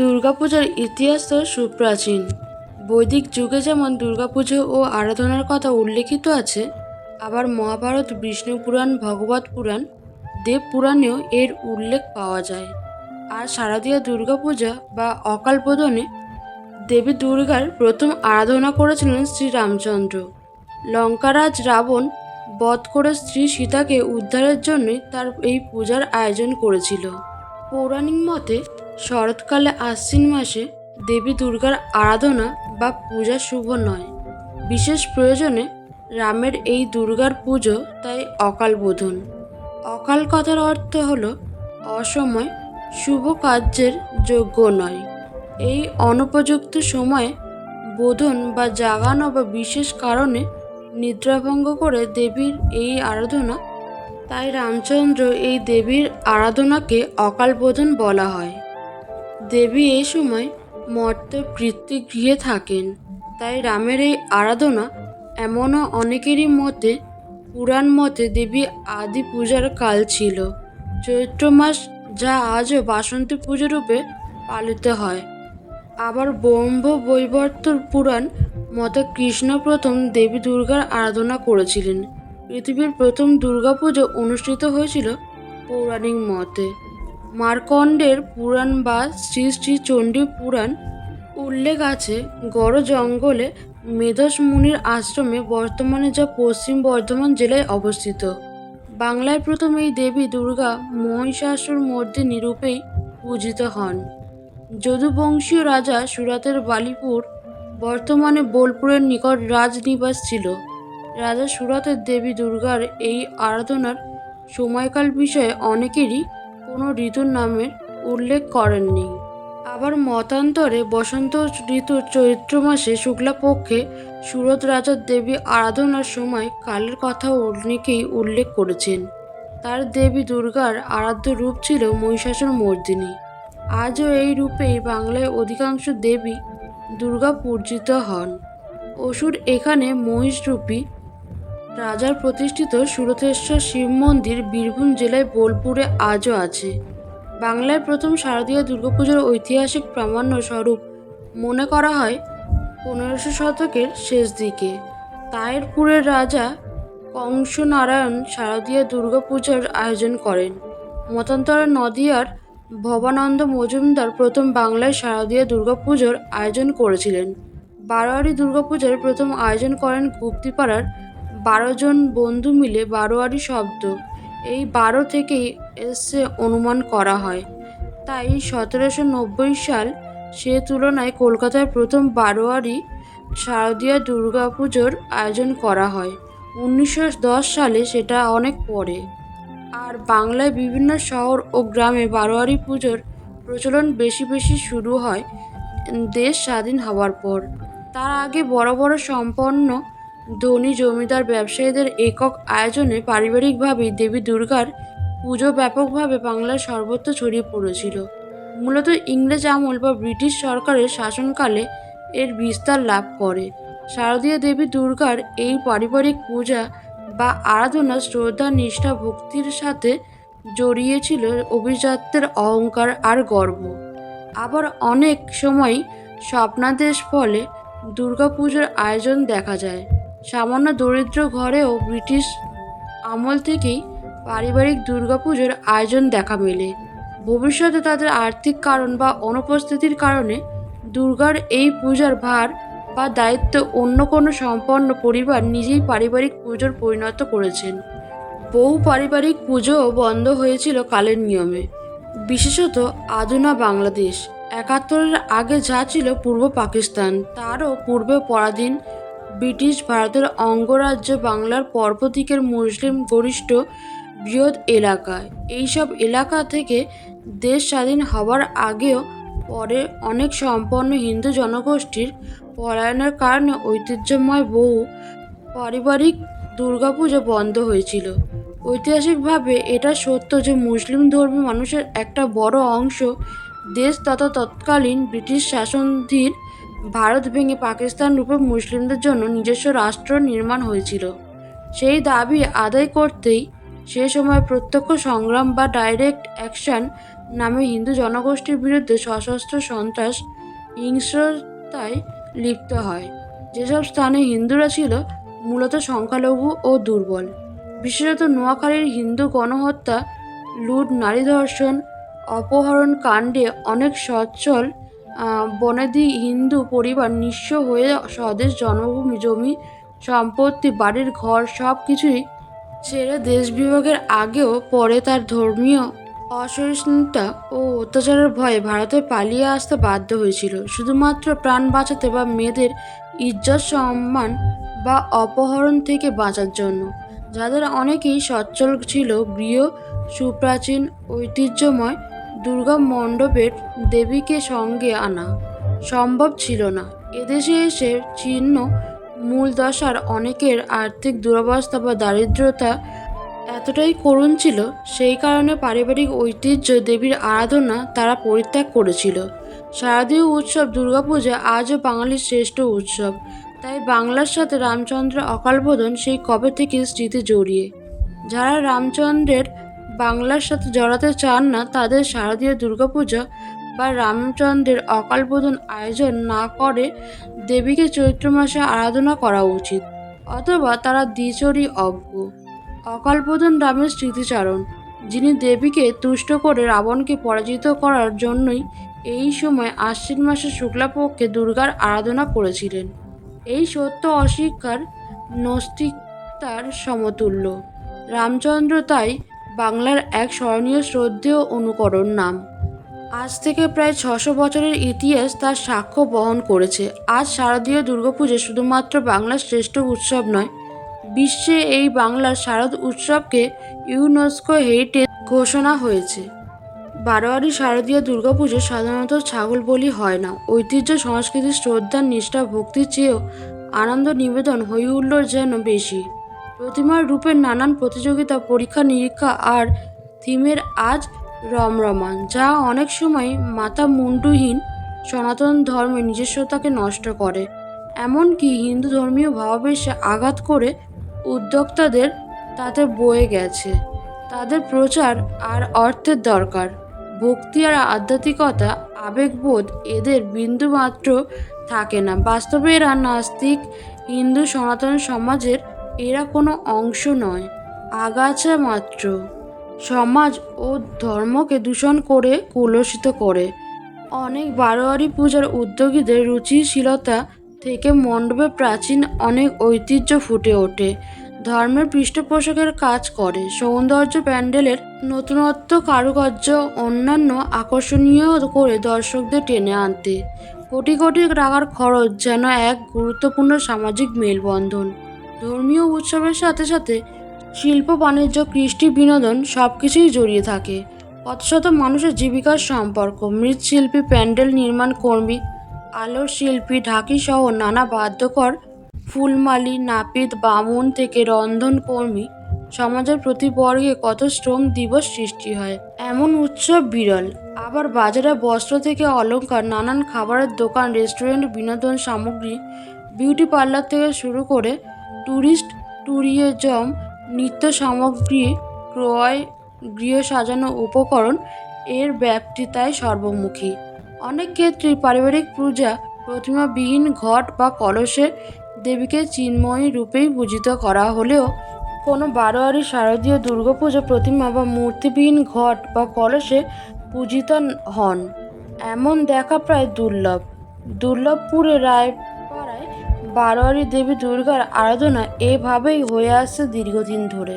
দুর্গাপূজার ইতিহাস তো সুপ্রাচীন। বৈদিক যুগে যেমন দুর্গাপুজো ও আরাধনার কথা উল্লেখিত আছে, আবার মহাভারত, বিষ্ণু পুরাণ, ভগবত পুরাণ, দেব পুরাণেও এর উল্লেখ পাওয়া যায়। আর শারদীয় দুর্গাপূজা বা অকাল বোধনে দেবী দুর্গার প্রথম আরাধনা করেছিলেন শ্রীরামচন্দ্র। লঙ্কারাজ রাবণ বধ করে স্ত্রী সীতাকে উদ্ধারের জন্যই তার এই পূজার আয়োজন করেছিল। পৌরাণিক মতে শরৎকালে আশ্বিন মাসে দেবী দুর্গার আরাধনা বা পূজা শুভ নয়। বিশেষ প্রয়োজনে রামের এই দুর্গার পুজো তাই অকাল বোধন। অকাল কথার অর্থ হল অসময় শুভ কার্যের যোগ্য নয়। এই অনুপযুক্ত সময়ে বোধন বা জাগানো বা বিশেষ কারণে নিদ্রাভঙ্গ করে দেবীর এই আরাধনা, তাই রামচন্দ্র এই দেবীর আরাধনাকে অকাল বোধন বলা হয়। দেবী এই সময় মর্ত গৃহে থাকেন। তাই রামের এই আরাধনা এমনও অনেকেরই মতে পুরাণ মতে দেবী আদি পূজার কাল ছিল। চৈত্র মাস যা আজও বাসন্তী পুজো রূপে পালিত হয়। আবার ব্রহ্ম বৈবর্ত পুরাণ মতে কৃষ্ণ প্রথম দেবী দুর্গার আরাধনা করেছিলেন। পৃথিবীর প্রথম দুর্গাপুজো অনুষ্ঠিত হয়েছিল পৌরাণিক মতে। মার্কণ্ডের পুরাণ বা শ্রী শ্রী চণ্ডী পুরাণ উল্লেখ আছে। গড় জঙ্গলে মেধস মুনির আশ্রমে বর্তমানে যা পশ্চিম বর্ধমান জেলায় অবস্থিত। বাংলায় প্রথম এই দেবী দুর্গা মহিষাসুর মধ্যে নিরূপেই পূজিত হন। যদুবংশীয় রাজা সুরাতের বালিপুর বর্তমানে বোলপুরের নিকট রাজনিবাস ছিল। রাজা সুরাতের দেবী দুর্গার এই আরাধনার সময়কাল বিষয়ে অনেকেরই কোনো ঋতুর নামের উল্লেখ করেননি। আবার মতান্তরে বসন্ত ঋতুর চৈত্র মাসে শুক্লাপক্ষে সুরত রাজার দেবী আরাধনার সময় কালের কথা অনেকেই উল্লেখ করেছেন। তার দেবী দুর্গার আরাধ্য রূপ ছিল মহিষাসুর মর্দিনী। আজও এই রূপেই বাংলায় অধিকাংশ দেবী দুর্গা পূজিত হন। অসুর এখানে মহিষরূপী রাজার প্রতিষ্ঠিত সুরথেশ্বর শিব মন্দির বীরভূম জেলায় বোলপুরে আজও আছে। বাংলায় প্রথম শারদীয় দুর্গাপুজোর ঐতিহাসিক প্রামাণ্য স্বরূপ মনে করা হয় পনেরোশো শতকের শেষ দিকে। তায়েরপুরের রাজা কংসনারায়ণ শারদীয় দুর্গাপূজার আয়োজন করেন। মতান্তরে নদিয়ার ভবানন্দ মজুমদার প্রথম বাংলায় শারদীয় দুর্গাপুজোর আয়োজন করেছিলেন। বারোয়ারি দুর্গাপূজার প্রথম আয়োজন করেন গুপ্তিপাড়ার বারো জন বন্ধু মিলে বারোয়ারি শব্দ। এই বারো থেকেই এসছে অনুমান করা হয়। তাই সতেরোশো নব্বই সাল সে তুলনায় কলকাতায় প্রথম বারোয়ারি শারদীয়া দুর্গা পুজোর আয়োজন করা হয়। উনিশশো দশ সালে সেটা অনেক পরে। আর বাংলায় বিভিন্ন শহর ও গ্রামে বারোয়ারি পুজোর প্রচলন বেশি বেশি শুরু হয় দেশ স্বাধীন হওয়ার পর। তার আগে বড় বড় সম্পন্ন ধনী জমিদার ব্যবসায়ীদের একক আয়োজনে পারিবারিকভাবেই দেবী দুর্গার পুজো ব্যাপকভাবে বাংলার সর্বত্র ছড়িয়ে পড়েছিল। মূলত ইংরেজ আমল বা ব্রিটিশ সরকারের শাসনকালে এর বিস্তার লাভ করে। শারদীয় দেবী দুর্গার এই পারিবারিক পূজা বা আরাধনা শ্রদ্ধা, নিষ্ঠা, ভক্তির সাথে জড়িয়েছিল অভিজাত্যের অহংকার আর গর্ব। আবার অনেক সময় স্বপ্নাদেশ ফলে দুর্গাপুজোর আয়োজন দেখা যায়। সামান্য দরিদ্র ঘরেও ব্রিটিশ আমল থেকেই পারিবারিক দুর্গাপুজোর আয়োজন দেখা মেলে। ভবিষ্যতে তাদের আর্থিক কারণ বা অনুপস্থিতির কারণে দুর্গার এই পূজার ভার বা দায়িত্ব অন্য কোনো সম্পন্ন পরিবার নিজেই পারিবারিক পুজোর পরিণত করেছেন। বহু পারিবারিক পুজোও বন্ধ হয়েছিল কালের নিয়মে। বিশেষত আধুনা বাংলাদেশ, একাত্তরের আগে যা ছিল পূর্ব পাকিস্তান, তারও পূর্বে পরাধীন ব্রিটিশ ভারতের অঙ্গরাজ্য বাংলার পর্বদিকের মুসলিম গরিষ্ঠ বৃহৎ এলাকা। এইসব এলাকা থেকে দেশ স্বাধীন হওয়ার আগেও পরে অনেক সম্পন্ন হিন্দু জনগোষ্ঠীর পলায়নের কারণে ঐতিহ্যময় বহু পারিবারিক দুর্গাপুজো বন্ধ হয়েছিল। ঐতিহাসিকভাবে এটা সত্য যে মুসলিম ধর্মী মানুষের একটা বড় অংশ দেশ তথা তৎকালীন ব্রিটিশ শাসনাধীন ভারত ভেঙে পাকিস্তান রূপে মুসলিমদের জন্য নিজস্ব রাষ্ট্র নির্মাণ হয়েছিল। সেই দাবি আদায় করতেই সে সময় প্রত্যক্ষ সংগ্রাম বা ডাইরেক্ট অ্যাকশন নামে হিন্দু জনগোষ্ঠীর বিরুদ্ধে সশস্ত্র সন্ত্রাস হিংস্রতায় লিপ্ত হয়। যেসব স্থানে হিন্দুরা ছিল মূলত সংখ্যালঘু ও দুর্বল। বিশেষত নোয়াখালীর হিন্দু গণহত্যা, লুট, নারী ধর্ষণ, অপহরণ কাণ্ডে অনেক সচ্ছল বনেদি হিন্দু পরিবার নিঃস্ব হয়ে স্বদেশ জন্মভূমি, জমি, সম্পত্তি, বাড়ির ঘর সব কিছুই ছেড়ে দেশ বিভাগের আগেও পরে তার ধর্মীয় অসহিষ্ণুতা ও অত্যাচারের ভয়ে ভারতে পালিয়ে আসতে বাধ্য হয়েছিল। শুধুমাত্র প্রাণ বাঁচাতে বা মেয়েদের ইজ্জত সম্মান বা অপহরণ থেকে বাঁচার জন্য। যাদের অনেকেই সচ্ছল ছিল, গৃহ, সুপ্রাচীন, ঐতিহ্যময় দুর্গা মণ্ডপের দেবীকে সঙ্গে আনা। সম্ভব ছিল না। এদেশে এসে চিহ্ন, মূল দশার অনেকের আর্থিক দুরবস্থা বা দারিদ্রতা এতটাই করুণ ছিল, সেই কারণে পারিবারিক ঐতিহ্য দেবীর আরাধনা তারা পরিত্যাগ করেছিল। শারদীয় উৎসব দুর্গাপূজা আজও বাঙালির শ্রেষ্ঠ উৎসব। তাই বাংলার সাথে রামচন্দ্রের অকালবোধন সেই কবে থেকে স্মৃতি জড়িয়ে। যারা রামচন্দ্রের বাংলার সাথে জড়াতে চান না, তাদের শারদীয় দুর্গাপূজা বা রামচন্দ্রের অকালবোধন আয়োজন না করে দেবীকে চৈত্র মাসে আরাধনা করা উচিত, অথবা তারা দ্বিচরী অজ্ঞ অকালবোধন রামের স্মৃতিচারণ, যিনি দেবীকে তুষ্ট করে রাবণকে পরাজিত করার জন্যই এই সময় আশ্বিন মাসে শুক্লাপক্ষে দুর্গার আরাধনা করেছিলেন। এই সত্য অস্বীকার নস্তিকতার সমতুল্য। রামচন্দ্র তাই বাংলার এক স্মরণীয় শ্রদ্ধেয় অনুকরণ নাম। আজ থেকে প্রায় ছশো বছরের ইতিহাস তার সাক্ষ্য বহন করেছে। আজ শারদীয় দুর্গাপুজো শুধুমাত্র বাংলার শ্রেষ্ঠ উৎসব নয়, বিশ্বে এই বাংলার শারদ উৎসবকে ইউনেস্কো হেরিটেজ ঘোষণা হয়েছে। বারোয়ারি শারদীয় দুর্গাপুজো সাধারণত ছাগল বলি হয় না। ঐতিহ্য, সংস্কৃতি, শ্রদ্ধা, নিষ্ঠা, ভক্তির চেয়েও আনন্দ নিবেদন হই হুল্লোড় যেন বেশি। প্রতিমার রূপের নানান প্রতিযোগিতা, পরীক্ষা, নিরীক্ষা আর থিমের আজ রমরমান, যা অনেক সময় মাতা মুন্ডুহীন সনাতন ধর্মের নিজস্বতাকে নষ্ট করে। এমনকি হিন্দু ধর্মীয় ভাবাবেশে আঘাত করে উদ্যোক্তাদের তাতে বয়ে গেছে। তাদের প্রচার আর অর্থের দরকার, ভক্তি আর আধ্যাত্মিকতা, আবেগবোধ এদের বিন্দুমাত্র থাকে না। বাস্তবে এরা নাস্তিক হিন্দু সনাতন সমাজের এরা কোনো অংশ নয়, আগাছা মাত্র। সমাজ ও ধর্মকে দূষণ করে কলুষিত করে। অনেক বারোয়ারি পূজার উদ্যোগীদের রুচিশীলতা থেকে মণ্ডপে প্রাচীন অনেক ঐতিহ্য ফুটে ওঠে। ধর্মের পৃষ্ঠপোষকের কাজ করে। সৌন্দর্য প্যান্ডেলের নতুনত্ব, কারুকার্য, অন্যান্য আকর্ষণীয় করে দর্শকদের টেনে আনতে। কোটি কোটি টাকার খরচ যেন এক গুরুত্বপূর্ণ সামাজিক মেলবন্ধন। ধর্মীয় উৎসবের সাথে সাথে শিল্প, বাণিজ্য, কৃষ্টি, বিনোদন সব কিছুই জড়িয়ে থাকে। কত শত মানুষের জীবিকার সম্পর্ক, মৃৎশিল্পী, প্যান্ডেল নির্মাণ কর্মী, আলোর শিল্পী, ঢাকি সহ নানা বাদ্যকর, ফুলমালি, নাপিত, বামুন থেকে রন্ধন কর্মী সমাজের প্রতি বর্গে কত শ্রম দিবস সৃষ্টি হয়। এমন উৎসব বিরল। আবার বাজারে বস্ত্র থেকে অলংকার, নানান খাবারের দোকান, রেস্টুরেন্ট, বিনোদন সামগ্রী, বিউটি পার্লার থেকে শুরু করে ট্যুরিস্ট ট্যুরিজম নিত্য সামগ্রী ক্রয়, গৃহ সাজানো উপকরণ এর ব্যাপ্তি তাই সর্বমুখী। অনেক ক্ষেত্রেই পারিবারিক পূজা প্রতিমাবিহীন ঘট বা কলসে দেবীকে চিন্ময়ী রূপেই পূজিত করা হলেও কোনো বারোয়ারি শারদীয় দুর্গাপুজো প্রতিমা বা মূর্তিবিহীন ঘট বা কলসে পূজিত হন। এমন দেখা প্রায় দুর্লভ। দুর্লভপুরে রায়পাড়ায় বারোয়ারি দেবী দুর্গার আরাধনা এভাবেই হয়ে আসছে দীর্ঘদিন ধরে।